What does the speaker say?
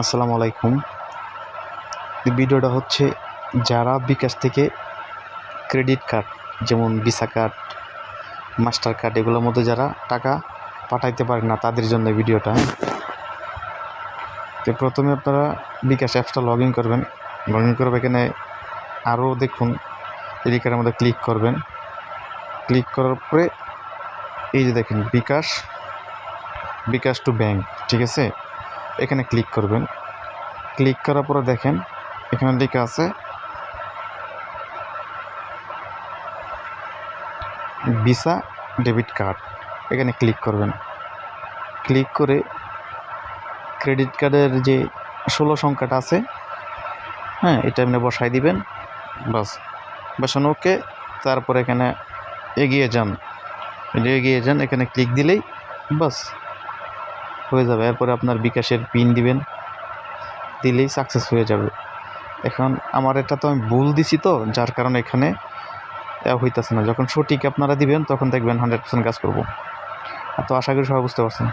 আসসালামু আলাইকুম। ভিডিওটা হচ্ছে যারা বিকাশ থেকে ক্রেডিট কার্ড, যেমন ভিসা কার্ড, মাস্টার কার্ড, এগুলোর মধ্যে যারা টাকা পাঠাইতে পারে না, তাদের জন্য ভিডিওটা। তো প্রথমে আপনারা বিকাশ অ্যাপসটা লগ ইন করবেন। লগ ইন করবে এখানে আরও দেখুন এদিকের মধ্যে ক্লিক করবেন। ক্লিক করার পরে এই যে দেখেন, বিকাশ বিকাশ টু ব্যাংক, ঠিক আছে? এখানে ক্লিক করবেন। ক্লিক করার পরে দেখেন, এখানে লেখা আছে ভিসা ডেবিট কার্ড এখানে ক্লিক করবেন। ক্লিক করে ক্রেডিট কার্ডের যে ষোলো সংখ্যাটা আছে হ্যাঁ এটা আপনি বসাই দিবেন, বাস। বসানো ওকে, তারপর এখানে এগিয়ে যান। এগিয়ে যান, এখানে ক্লিক দিলেই, বাস। হয়ে যাবে। এরপরে আপনার বিকাশের পিন দিবেন। দিলেই সাকসেস হয়ে যাবে। এখন আমার এটা তো আমি ভুল দিছি তো, যার কারণে এখানে হইতেছে না। যখন সঠিক আপনারা দিবেন, তখন দেখবেন হান্ড্রেড পার্সেন্ট কাজ করব। তো আশা করি সবাই বুঝতে পারছেন।